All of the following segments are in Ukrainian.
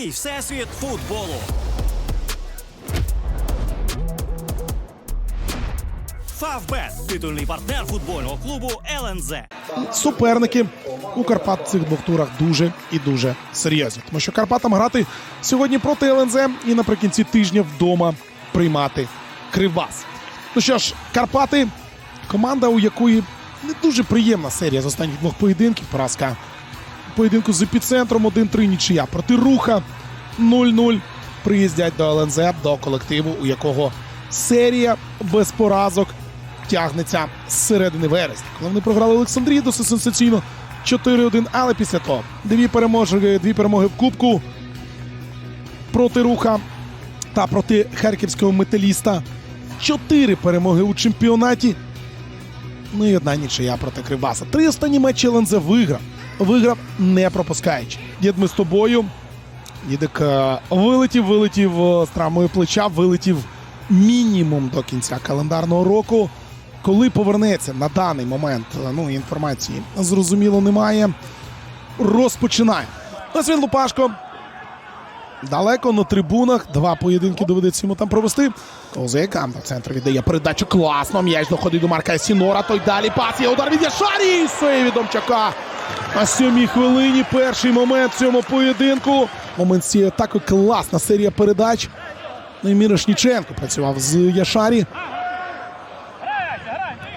Твій всесвіт футболу. Фавбет титульний партнер футбольного клубу ЛНЗ. суперники у Карпат в цих двох турах дуже і дуже серйозні. Тому що Карпатам грати сьогодні проти ЛНЗ і наприкінці тижня вдома приймати Кривбас. Ну що ж, Карпати команда, у якої не дуже приємна серія з останніх двох поєдинків. Поразка поєдинку з епіцентром 1-3 нічия проти руха 0-0. Приїздять до ЛНЗ до колективу, у якого серія без поразок тягнеться з середини вересня. Коли вони програли Олександрії досить сенсаційно 4-1, але після того дві перемоги, дві перемоги в Кубку проти руха та проти харківського металіста. Чотири перемоги у чемпіонаті. Ну і одна нічия проти Кривбаса. Три останні матчі ЛНЗ виграв. Виграв не пропускаючи. Дід, ми з тобою. Дідик е, вилетів, вилетів е, з травмою плеча, вилетів мінімум до кінця календарного року. Коли повернеться на даний момент, е, ну інформації зрозуміло немає. Розпочинає. Він Лупашко. Далеко на трибунах. Два поєдинки доведеться йому там провести. Козика до центру віддає передачу. Класно. М'яч доходить до Марка Сінора. Той далі пас. Є удар від Яшарі. Сейв від Домчака. На сьомій хвилині перший момент в цьому поєдинку. Момент цієї атаки. Класна серія передач. Ну і Мірошніченко працював з Яшарі.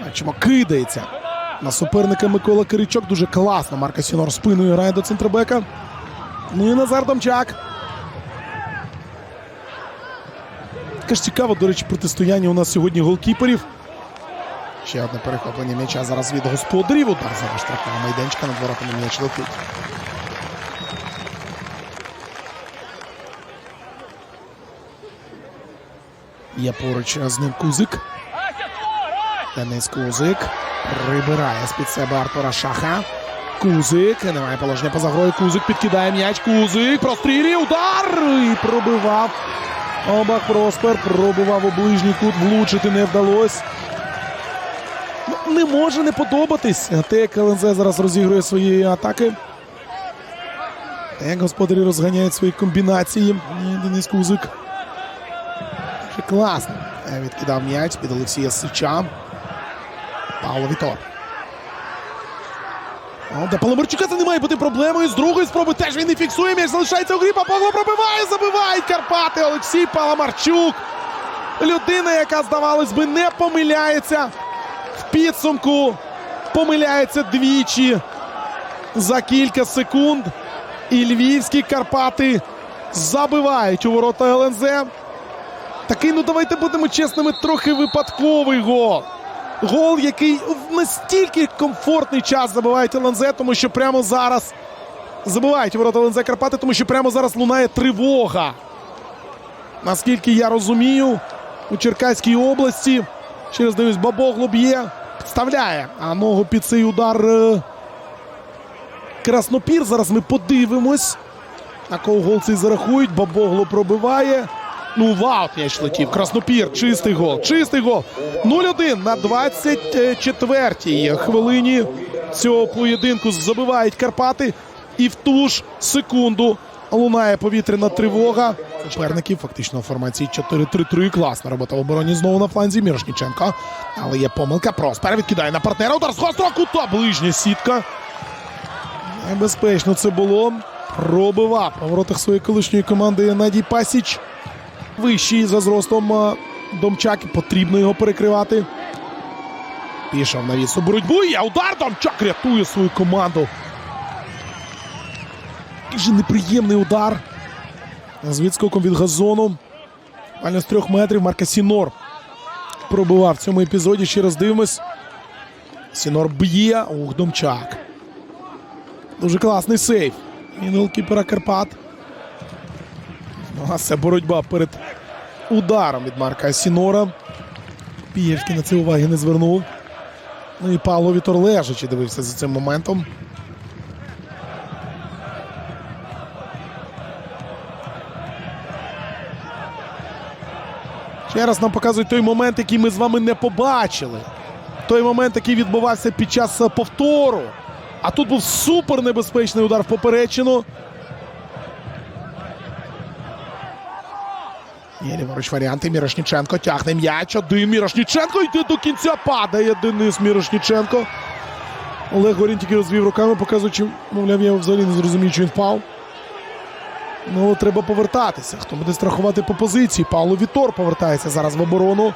Бачимо, кидається на суперника Микола Киричок. Дуже класно. Марка Сінор спиною грає до центробека. Ну і Назар Домчак. Таке ж цікаво, до речі, протистояння у нас сьогодні голкіперів. Ще одне перехоплення м'яча зараз від господарів. Удар зараз штрафного майданчика над воротами м'яч летить. Є поруч з ним Кузик. Денис Кузик прибирає з-під себе Артура Шаха. Кузик. Немає положення поза грою. Кузик підкидає м'яч. Кузик. Прострілює. Удар. І пробивав. Обах Проспер пробував у ближній кут. Влучити не вдалося. Не може не подобатись. Те, як ЛНЗ зараз розігрує свої атаки. Те, як господарі розганяють свої комбінації. Денис Кузик. Класно. Е, Відкидав м'яч під Олексія Сича. Павло Вітор. Для Паламарчука це не має бути проблемою. З другої спроби теж він не фіксує. М'яч залишається у грі. Павло пробиває, забивають Карпати. Олексій Паламарчук. Людина, яка, здавалось би, не помиляється в підсумку. Помиляється двічі за кілька секунд. І львівські Карпати забивають у ворота ЛНЗ. Такий, ну давайте будемо чесними, трохи випадковий гол. Гол, який в настільки комфортний час забивають ЛНЗ, тому що прямо зараз забивають ворота ЛНЗ Карпати, тому що прямо зараз лунає тривога. Наскільки я розумію, у Черкаській області через дивись, Бабогло б'є, підставляє, а ногу під цей удар е, Краснопір. Зараз ми подивимось. На кого цей зарахують. Бабогло пробиває. Ну, вау, м'яч летів. Краснопір. Чистий гол. Чистий гол. 0-1 на 24-й хвилині цього поєдинку забивають Карпати. І в ту ж секунду лунає повітряна тривога. Суперників фактично в формації 4-3-3. Класна робота в обороні знову на фланзі. Мірошніченко. Але є помилка. Проспер відкидає на партнера. Удар з гострого кута. Ближня сітка. Небезпечно це було. Пробивав по воротах своєї колишньої команди Геннадій Пасіч. Вищий за зростом Домчак. Потрібно його перекривати. Пішов на вісу боротьбу. Є удар. Домчак рятує свою команду. Який же неприємний удар. З відскоком від газону. Буквально з трьох метрів Марка Сінор пробивав в цьому епізоді. Ще раз дивимось. Сінор б'є. Ух, Домчак. Дуже класний сейф. Голкіпера Карпат. Ну, а це боротьба перед ударом від Марка Сінора. Пієвський на це уваги не звернув. Ну і Павло Вітор лежачи дивився за цим моментом. Ще раз нам показують той момент, який ми з вами не побачили. Той момент, який відбувався під час е, повтору. А тут був супер небезпечний удар в поперечину. Є ліворуч варіанти. Мірошніченко тягне м'яч. Один Мірошніченко йде до кінця. Падає Денис Мірошніченко. Олег Горін тільки розвів руками, показуючи, мовляв, я взагалі не зрозумію, що він впав. Ну, треба повертатися. Хто буде страхувати по позиції? Павло Вітор повертається зараз в оборону.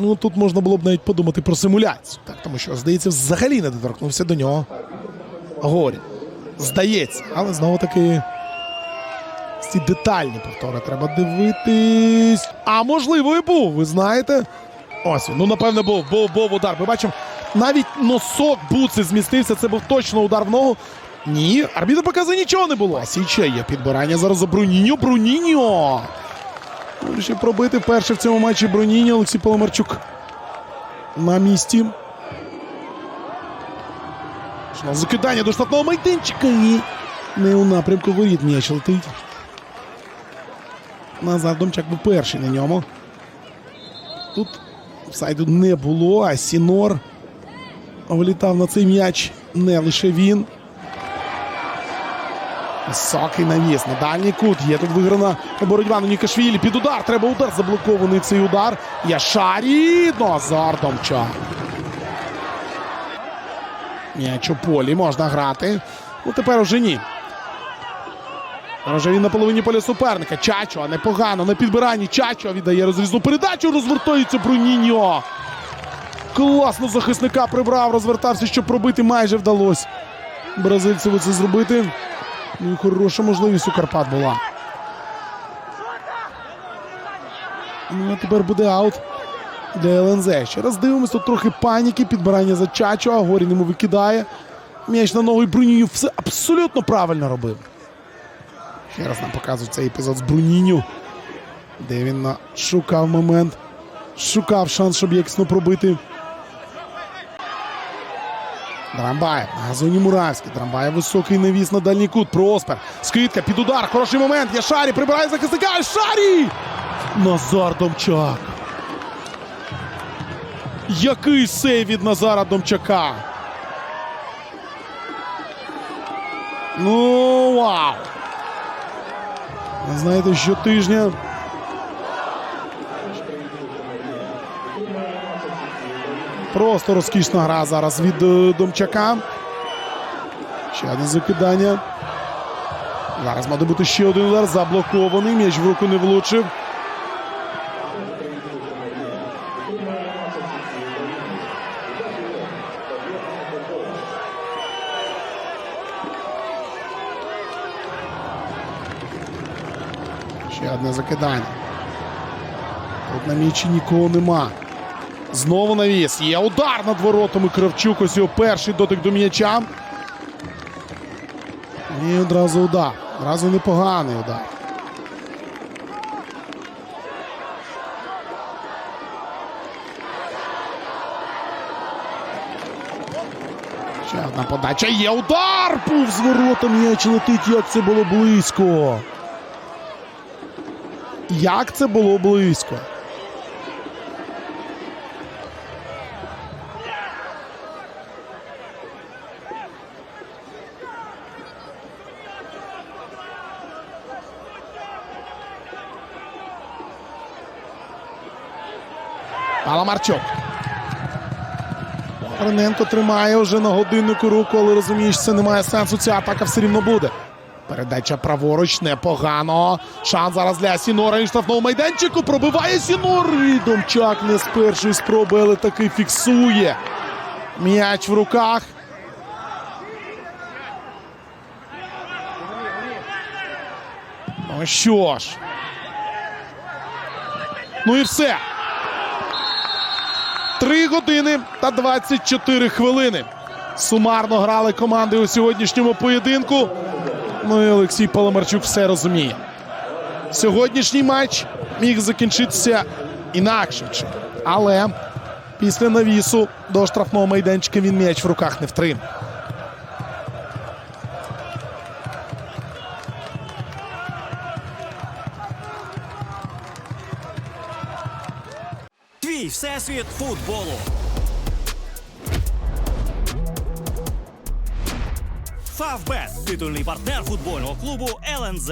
Ну, тут можна було б навіть подумати про симуляцію. Так, тому що, здається, взагалі не доторкнувся до нього. Горін. Здається, але знову таки. Ці детальні повтори треба дивитись. А можливо, і був, ви знаєте. Ось він. Ну, напевне, був, був, був удар. Ми бачимо, навіть носок буци змістився. Це був точно удар в ногу. Ні, арбітр показує нічого не було. А Січа є підбирання зараз за Бруніньо. Бруніньо. Вирішив пробити вперше в цьому матчі Бруніньо. Олексій Поломарчук на місці. Закидання до штатного майданчика і не у напрямку воріт м'яч летить. Назар Домчак був перший на ньому. Тут сайду не було, а Сінор влітав на цей м'яч не лише він. Високий навіс на дальній кут. Є тут виграна боротьба на Нікашвілі. Під удар. Треба удар. Заблокований цей удар. Яшарі. Назар Домчак. М'яч у полі можна грати. Ну тепер уже ні. Вже він на половині поля суперника. Чачо, непогано на підбиранні. Чачо віддає розрізну передачу. Розвертається Бруніньо. Класно захисника прибрав, розвертався, щоб пробити майже вдалося. Бразильцеву це зробити. Ну і хороша можливість у Карпат була. Ну, а тепер буде аут для ЛНЗ. Ще раз дивимось, тут трохи паніки, підбирання за Чачо, а Горін йому викидає. М'яч на ногу і Бруніню все абсолютно правильно робив. Ще раз нам показують цей епізод з Бруніню, де він шукав момент, шукав шанс, щоб якісно пробити. Драмбаєв на газоні Муравський. Драмбаєв високий навіс на дальній кут. Проспер. Скидка під удар. Хороший момент. Яшарі прибирає захисника. Шарі! Назар Домчак. Який сейв від Назара Домчака. Ну, вау. Знаєте, щотижня. Просто розкішна гра зараз від е, Домчака. Ще одне закидання. Зараз має бути ще один удар. Заблокований. М'яч в руку не влучив. Ще одне закидання. Тут на м'ячі нікого нема. Знову навіс. Є удар над воротами Кравчук. Ось його перший дотик до м'яча. І одразу удар. Одразу непоганий удар. Ще одна подача. Є удар! Був з ворота м'яч летить. Як це було близько. Як це було близько. Паламарчук. Рененко тримає вже на годиннику руку, але розумієш, це не має сенсу. Ця атака все рівно буде. Передача праворуч непогано. Шанс зараз для Сінора і штрафного майданчику. Пробиває Сінор. І Домчак не з першої спроби, але таки фіксує. М'яч в руках. Ну що ж. Ну і все. 3 години та 24 хвилини. Сумарно грали команди у сьогоднішньому поєдинку. Ну і Олексій Паламарчук все розуміє. Сьогоднішній матч міг закінчитися інакше. Але після навісу до штрафного майданчика він м'яч в руках не втримав. Твій всесвіт футболу. Фавбет титульний партнер футбольного клубу ЛНЗ.